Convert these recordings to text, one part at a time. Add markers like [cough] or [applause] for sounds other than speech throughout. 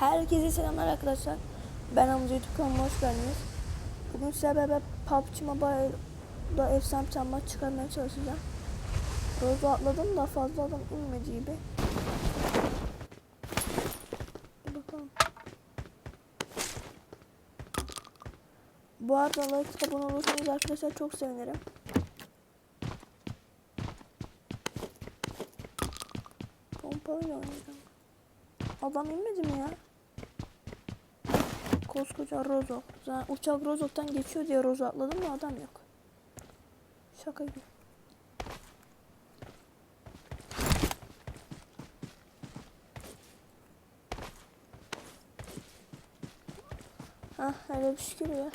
Herkese selamlar arkadaşlar. Ben Hamza YouTube kanalıma hoş geldiniz. Bugün sizlerle beraber PUBG Mobile'da efsane bir tane çıkarmaya çalışacağım. Rozu atladım da fazla adam inmedi gibi. Bakalım. Bu arada like abone olursanız arkadaşlar çok sevinirim. Pompayla oynayacağım. Adam inmedi mi ya? Koskoca Rozo. Zaten uçak Rozok'tan geçiyor diye Rozo atladım da adam yok. Şaka gibi. Hah hele bir şükür ya.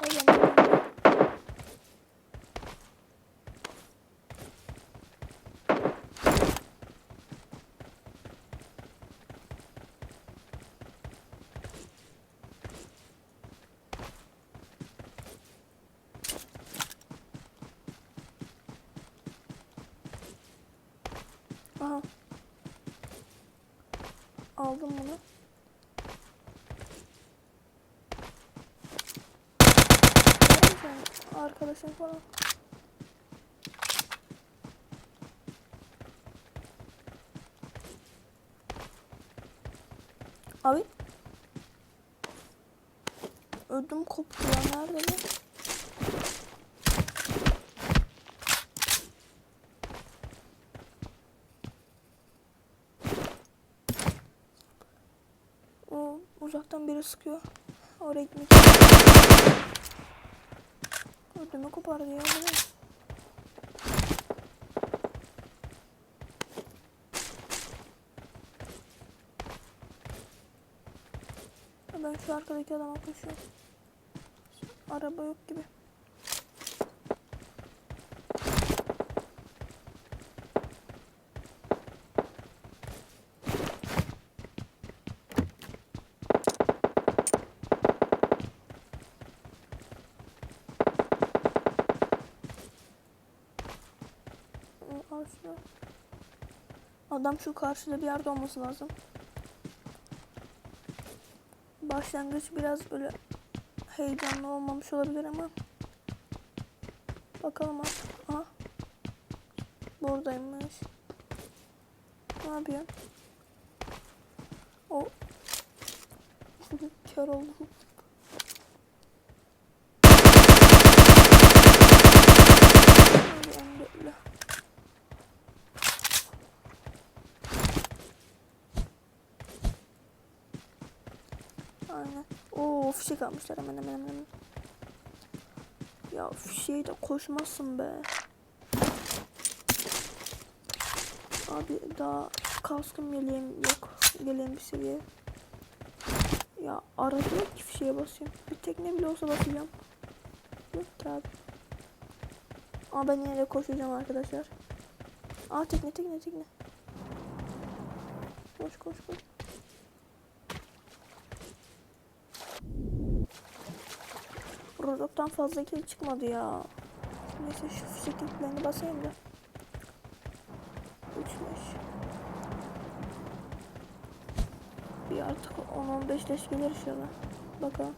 Ay, yandım. Aha. Aldım bunu. Nerede Arkadaşın falan. Abi. Ödüm koptu. Nerede bu? O uzaktan biri sıkıyor. Oraya gitmek Ödümü kopardı ya. Ben şu arkadaki adama koşuyorum. Araba yok gibi. Şunu. Adam şu karşıda bir yerde olması lazım. Başlangıç biraz böyle heyecanlı olmamış olabilir ama bakalım artık. Aha. Buradaymış. Ne yapıyorsun? O [laughs] kör oldum. Hadi emretle. Aynen. Oo fişek almışlar hemen hemen hemen. Ya fişeği de koşmazsın be. Abi daha kaskım yeleğim yok. Yeleğim bir seviye. Ya arada yok ki fişeğe basıyorum. Bir tekne bile olsa basacağım. Yok ki abi. Ama ben yine de koşacağım arkadaşlar. Aa tekne tekne tekne. Koş koş koş. Rodok'tan fazla kill çıkmadı ya. Neyse şu fişek basayım da. Uçmuş. Bir artık 10-15 leş gelir inşallah. Bakalım.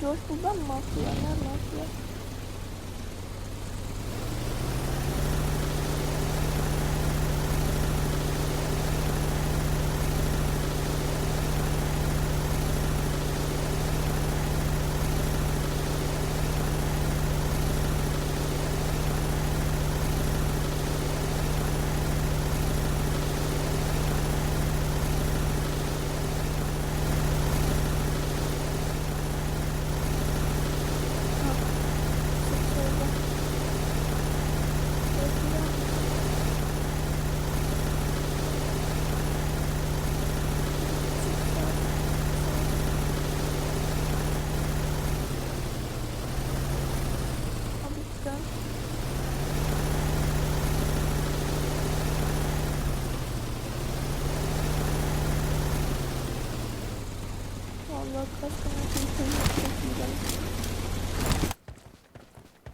Josh buradan mı atlıyor? Nereden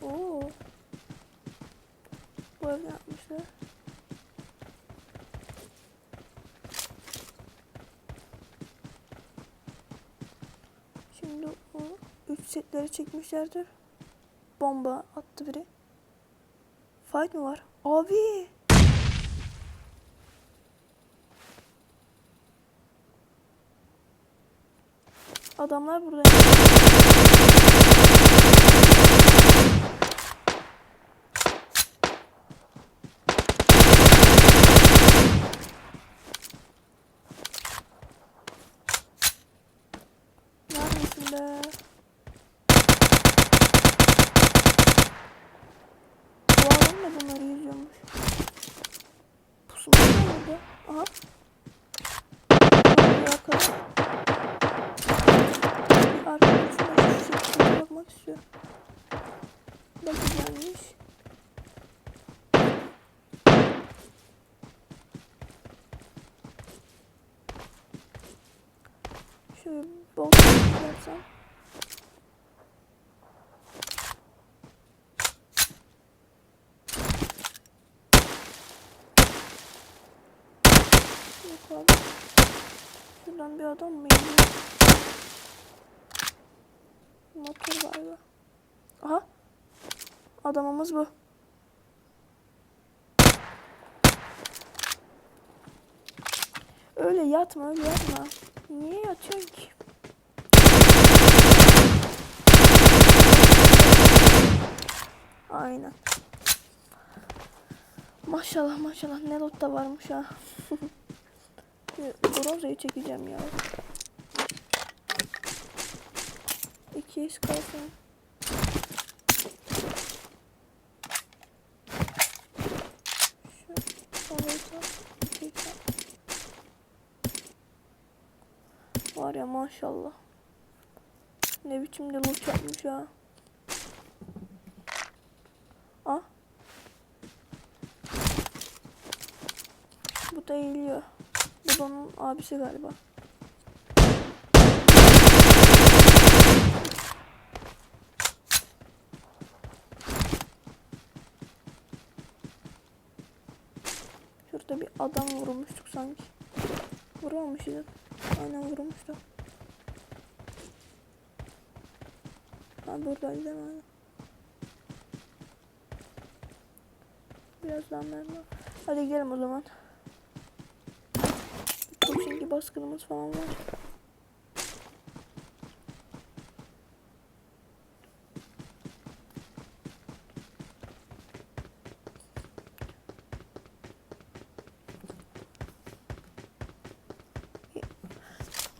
Oo. Bu ne yapmışlar? Şimdi o üç setleri çekmişlerdir. Bomba attı biri. Fight mı var? Abi. Adamlar burada. Neredesin be? Bu adam da bunları yüzüyormuş. Pusmuş mu burada? Aha. Bir arkadaş. Bir arkadaşım da şu şekilde bakmak istiyor. Belki gelmiş. Şöyle bol yapsam. Abi. Şuradan bir adam mı geliyor? Motor galiba. Aha. Adamımız bu. Öyle yatma öyle yatma. Niye yatıyorsun ki? Aynen. Maşallah maşallah ne lotta varmış ha. [laughs] Bronzayı çekeceğim ya. 200 kalsın. Şu olayı da 200 Var ya maşallah. Ne biçim de loot yapmış ha. Ah. Bu da eğiliyor. Bu da onun abisi galiba. Şurada bir adam vurmuştuk sanki. Vurmamışız. Aynen vurmuştu. Ha buradaydı değil mi? Biraz daha. Hadi gidelim o zaman. Baskınımız falan var.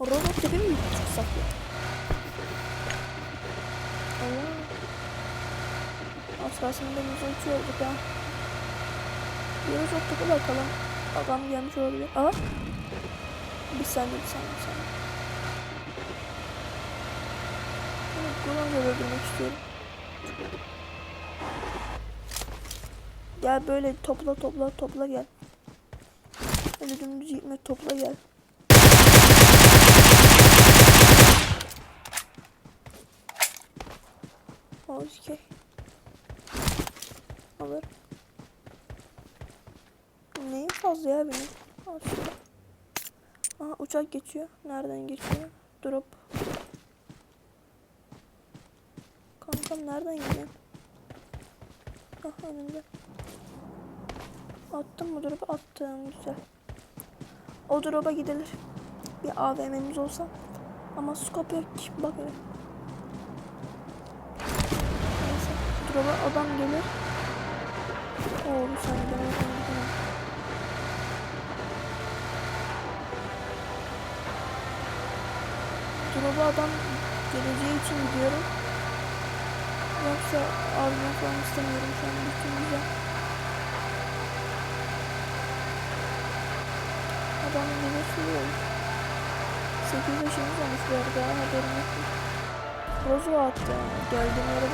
Robot gibi mi çıksak ya? Allah. Az kalsın denize uçuyorduk ha. Biraz otluğa bakalım. Adam gelmiş olabilir. Aha. Bir saniye bir saniye bir saniye. Evet, Gronza'yı öldürmek istiyorum. Gel böyle topla topla topla gel. Öyle dümdüz gitme topla gel. Okey. Alır. Neyin fazla ya benim? Al. Uçak geçiyor. Nereden geçiyor? Drop. Kankam nereden gidiyor? Ah önümde. Attım mı drop'u? Attım. Güzel. O drop'a gidilir. Bir AVM'miz olsa. Ama scope yok ki. Bak öyle. Neyse. Drop'a adam gelir. Oo bir saniye ben oradan gidemem. Drop'a adam geleceği için gidiyorum. Yoksa abime falan istemiyorum şu an bütün güzel. Adam gelirse iyi olur. 8 yaşımız olmuş bu arada haberim yok. Rozu attı. Geldiğim yere.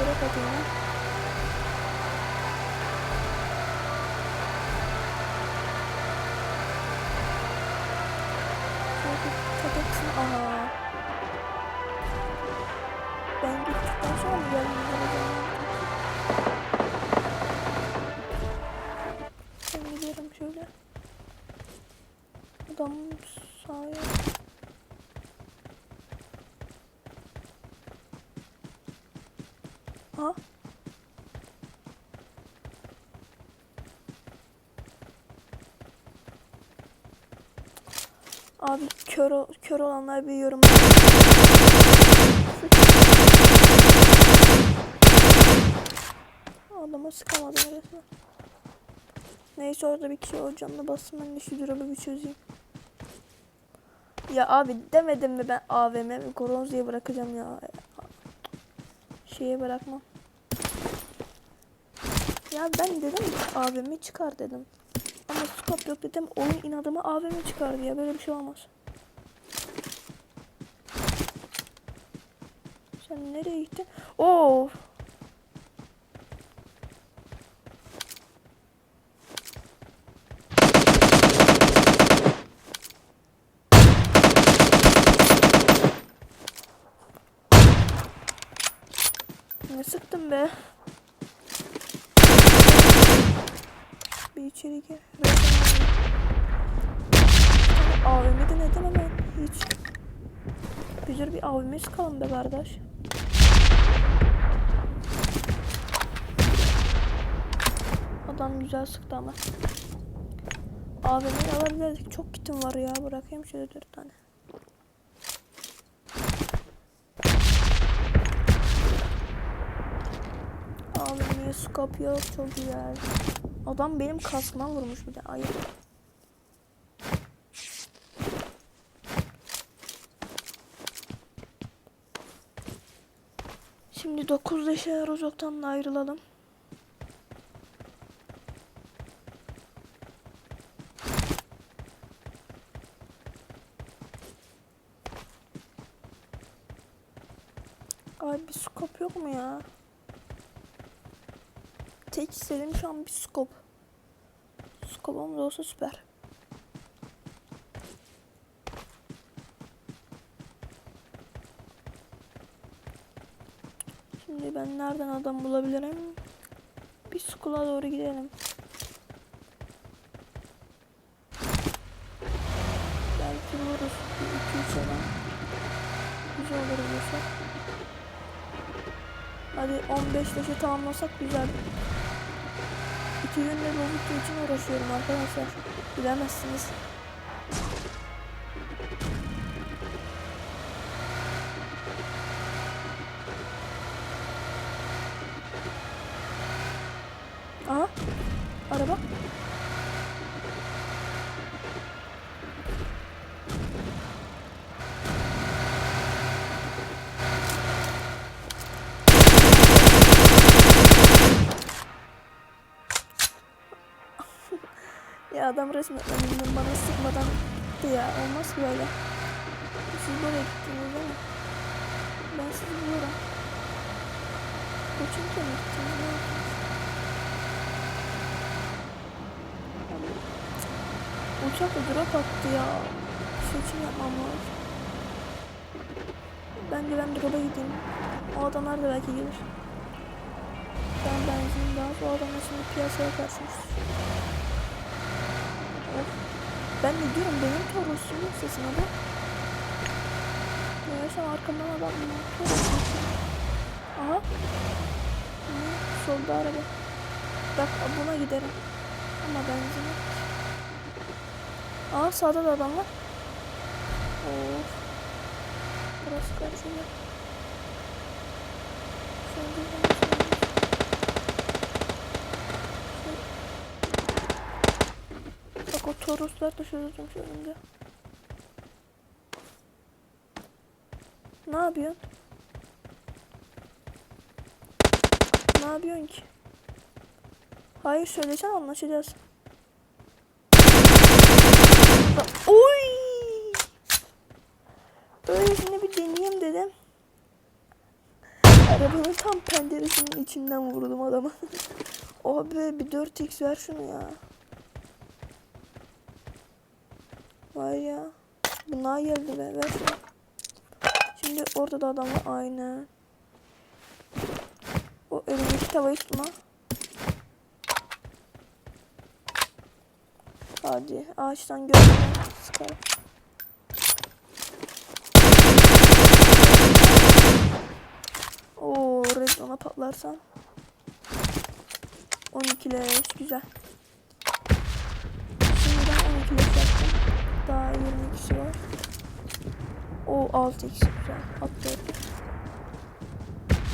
Şöyle bir kapatsın. Aha. Ben gidiyorum şöyle. Adam sağa. Ha? Abi kör, kör olanlar bir yorum. Adama sıkamadım resmen. Neyse orada bir kişi o canına bassın ben de şu drop'u bir çözeyim. Ya abi demedim mi ben AVM Gronzi'ye bırakacağım ya. Şeye bırakmam. Ya ben dedim ki AVM çıkar dedim. Ama scope yok dedim oyun inadıma AVM çıkardı ya böyle bir şey olmaz. Sen nereye gittin? Oo. Ne be? Bir içeri gir. AVM'de neden hemen hiç? Güzel bir sıkalım be kardeş. Adam güzel sıktı ama. AVM'yi alabilirdik. Çok kitim var ya. Bırakayım şöyle dört tane. Scope yok. Çok güzel. Adam benim kaskıma vurmuş bir de. Ayıp. Şimdi 9 leşe Rozok'tan da ayrılalım. Abi bir scope yok mu ya? Tek istediğim şu an bir scope. Scope'um da olsa süper. Şimdi ben nereden adam bulabilirim? Bir school'a doğru gidelim. Belki buluruz. Bir iki üç adam. Güzel olur olursa. Hadi 15 leşe tamamlasak güzel. İki günde Robot'u için uğraşıyorum arkadaşlar. Bilemezsiniz. Ya adam resmen önümden bana sıkmadan gitti ya. Olmaz ki böyle. Siz böyle gittiniz mi? Ben sizi bulurum. Koçum mi gittiniz? Ne yaptınız? Uçak drop attı ya. Seçim yapmam lazım. Bence ben drop'a gideyim. O adamlar da belki gelir. Ben benzin daha o adamla şimdi piyasaya karşımış. Ben de diyorum benim Toros'umun sesine bak. Meğersem arkamdan adam Toros'un Aha. Solda araba. Bak buna giderim. Ama benzin yok. Aa sağda da adam var. Of. Burası kaçıyor. Şimdi ben Bak o Toroslar da şöyle durmuş önümde. Ne yapıyorsun? Ne yapıyorsun ki? Hayır söylesen anlaşacağız. Oy! Öylesine bir deneyeyim dedim. Arabanın tam penceresinin içinden vurdum adamı. [laughs] Abi bir 4x ver şunu ya. Vay ya. Bunlar geldi be. Ver şunu. Şimdi orada da adam var. Aynen. O elindeki tavayı tutma. Hadi ağaçtan görmeden sıkar. Oo, rezona patlarsan. 12 leş güzel. Şimdi ben 12 leş Daha 20 kişi var. O 6 kişi güzel. Atlıyorum.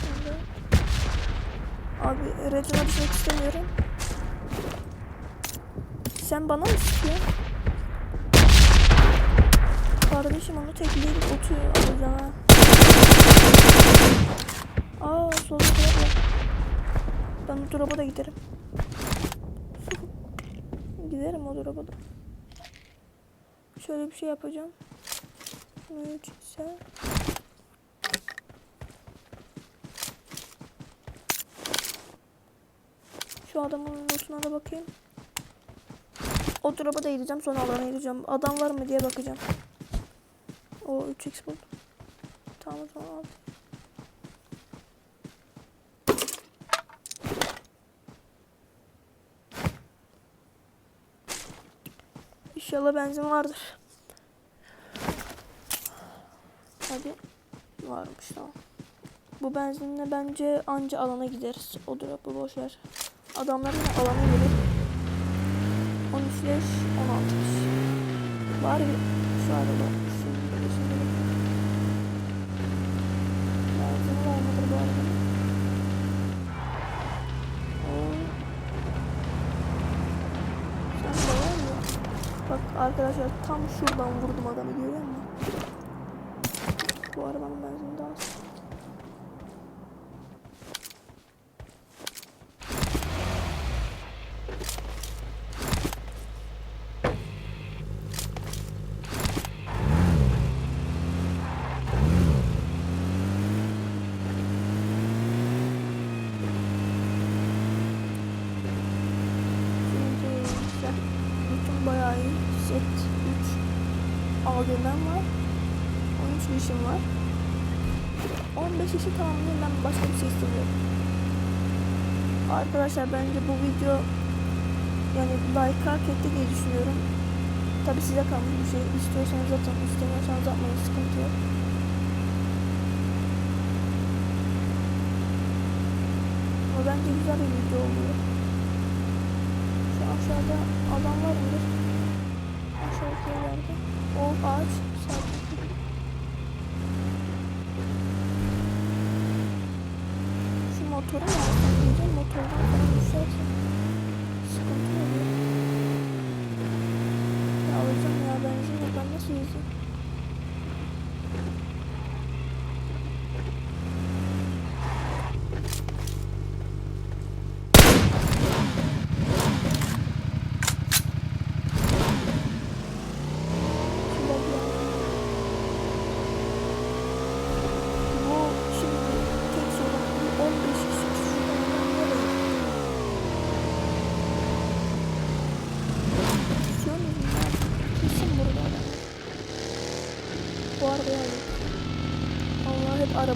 Şimdi. Abi rezona düşmek istemiyorum. Sen bana mı sıkıyorsun? Kardeşim onu tekleyip oturuyor alacağım ha. Aa solda drop var. Ben drop'a da giderim. [laughs] giderim o drop'a da. Şöyle bir şey yapacağım. 3 ise Şu adamın lootuna da bakayım. O drop'a da gideceğim sonra alana gideceğim. Adam var mı diye bakacağım. O 3x buldum. Tamam al. İnşallah benzin vardır. Hadi. Varmış tamam. Bu benzinle bence anca alana gideriz. O drop'u boş ver. Adamlar yine alana gelir. 13 leş, 16 kişi. Var bir şu arada. Benzin var? Bak arkadaşlar tam şuradan vurdum adamı görüyor musun? Bu arabanın benzini daha az. Şimdi güzel. Bütün bayağı iyi. Set 3 AVM'm var. 13 işim var. 15 işi tamamlayayım ben başka bir şey istemiyorum. Arkadaşlar bence bu video yani like hak etti diye düşünüyorum. Tabi size kalmış bir şey. İstiyorsanız atın, istemiyorsanız atmayın sıkıntı yok. Ama bence güzel bir video oluyor. Şu aşağıda adam var mıdır? Aşağıdaki yerlerde. O ağaç Alsam diyeceğim. Motordan falan düşerse sıkıntı oluyor. Ya alacağım ya benzin yok. Ben nasıl yüzeyim? Şurada bir yer. Bu şimdi tek sorun bu 15 kişi şuradan nereye? Düşüyor muyum ya? Kesin burada adam. Bu arada yani. Allah hep araba teslimde. Adam yok mu? Şöyle telde adam oluyor ya. Yok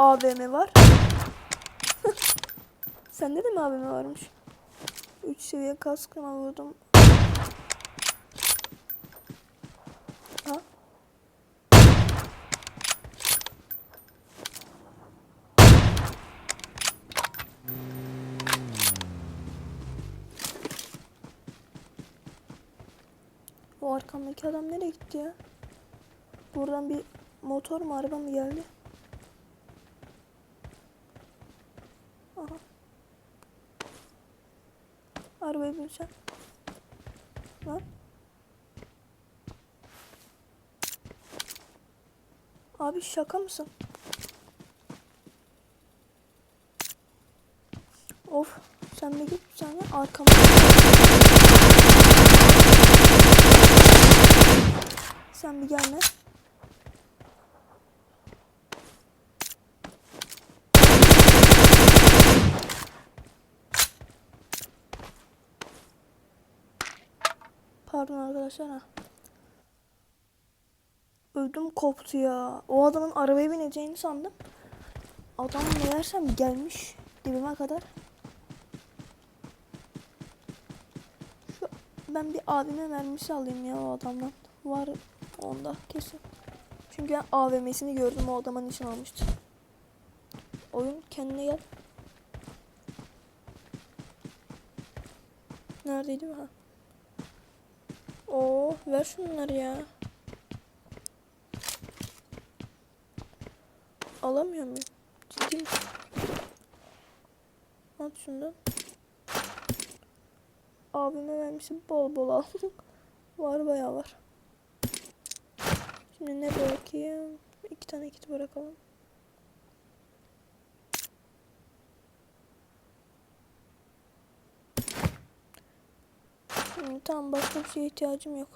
AVM var. [laughs] Sende de mi AVM varmış? 3 seviye kaskına vurdum. Ha? O arkamdaki adam nereye gitti ya? Buradan bir motor mu araba mı geldi? Aha. Arabaya bineceğim. Lan. Abi şaka mısın? Of sen bir git bir saniye arkama. Sen bir gelme. Pardon arkadaşlar. Ödüm koptu ya. O adamın arabaya bineceğini sandım. Adam meğersem gelmiş dibime kadar. Şu ben bir abime mermisi alayım ya o adamdan. Var onda kesin. Çünkü ben AVM'sini gördüm o adamın için almıştı. Oyun kendine gel. Neredeydi ha? Oo ver şunları ya. Alamıyor muyum? Ciddi misin? At şundan. Abime vermişim bol bol al. [laughs] var bayağı var. Şimdi ne bırakayım? İki tane kit bırakalım. Şimdi tamam başka bir şeye ihtiyacım yok.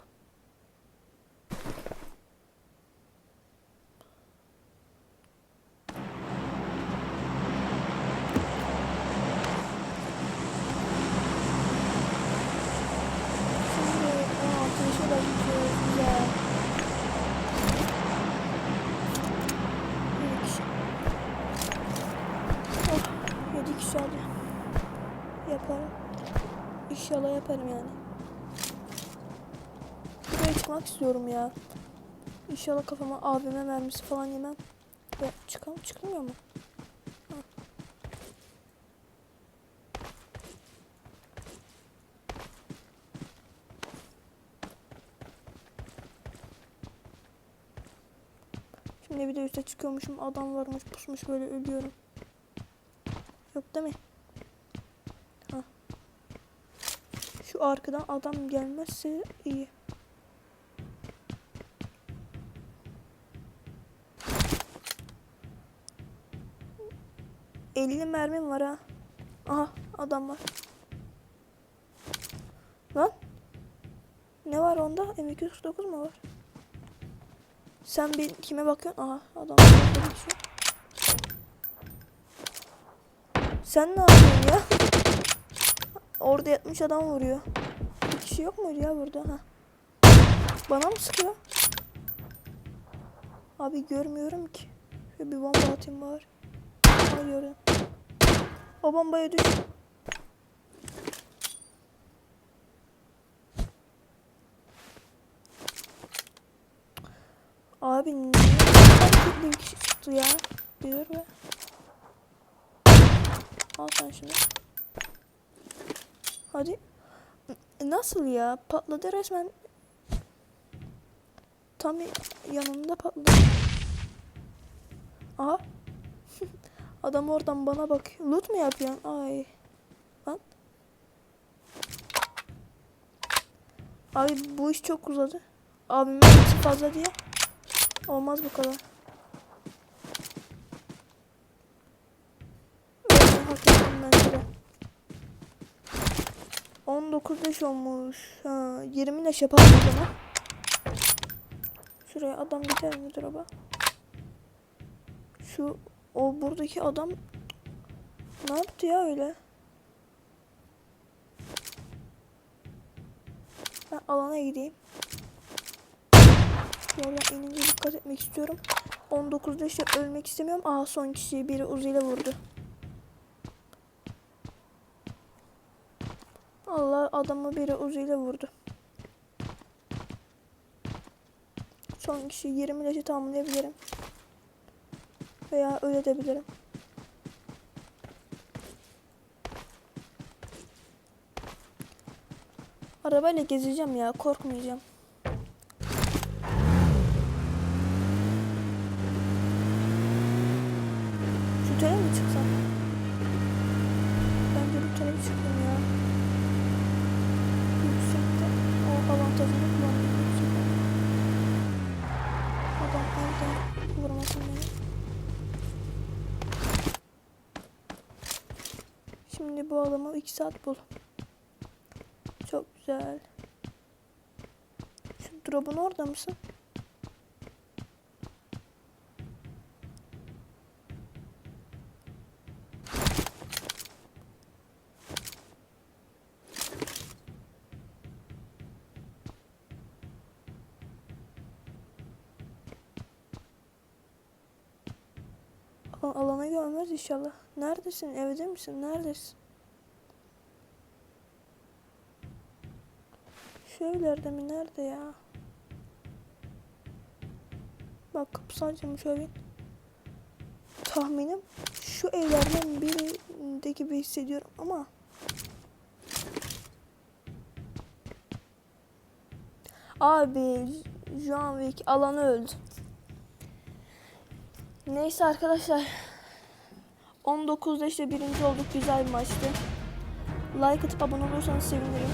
Şimdi 16 yaşa da gidiyoruz. Güzel. Yedi kişi. Oh. Yaparım. İnşallah yaparım yani. Çıkmak istiyorum ya. İnşallah kafama abime mermisi falan yemem. Ya çıkam çıkmıyor mu? Şimdi bir de üste çıkıyormuşum. Adam varmış pusmuş böyle ölüyorum. Yok değil mi? Ha. Şu arkadan adam gelmezse iyi. Elli mermim var ha. Aha adam var. Lan. Ne var onda? M249 mu var? Sen bir kime bakıyorsun? Aha adam. Sen ne yapıyorsun ya? Orada yatmış adam vuruyor. Bir kişi yok muydu ya burada? Ha. Bana mı sıkıyor? Abi görmüyorum ki. Şöyle bir bomba atayım bari. Ha gördüm. O bombaya düş. Abi hareketli bir kişi çıktı ya. Diyor ve Al sen şunu. Hadi. Nasıl ya? Patladı resmen. Tam yanında patladı. Aha. Adam oradan bana bak. Loot mu yapıyorsun? Ay. Lan. Abi bu iş çok uzadı. Abimin hepsi fazla diye. Olmaz bu kadar. De. 19 leş olmuş. Ha, 20 leş yapalım o zaman. Şuraya adam gider mi acaba? Şu o buradaki adam ne yaptı ya öyle? Ben alana gideyim. Oradan inince dikkat etmek istiyorum. 19 leşle ölmek istemiyorum. Aa son kişiyi biri uzayla vurdu. Allah adamı biri uzayla vurdu. Son kişi 20 leşi tamamlayabilirim. Veya öyle edebilirim. Arabayla gezeceğim ya korkmayacağım. Şu tele mi çıksam? Bence bu tele çıkayım ya. Yüksekte. Oh. kazanı kullanıyorum. Adam evde vurmasın beni. Şimdi bu adamı 2 saat bul. Çok güzel. Şu drop'un orada mısın? Al- Alana görmez inşallah. Neredesin? Evde misin? Neredesin? Şu evlerde mi? Nerede ya? Bak kapısı açılmış evin. Tahminim şu evlerden birinde gibi hissediyorum ama Abi John Wick alanı öldü. Neyse arkadaşlar. 19'da işte birinci olduk. Güzel bir maçtı. Like atıp abone olursanız sevinirim.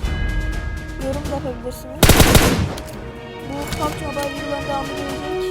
Yorum da yapabilirsiniz. Bu PUBG Mobile videoların devamı gelecek.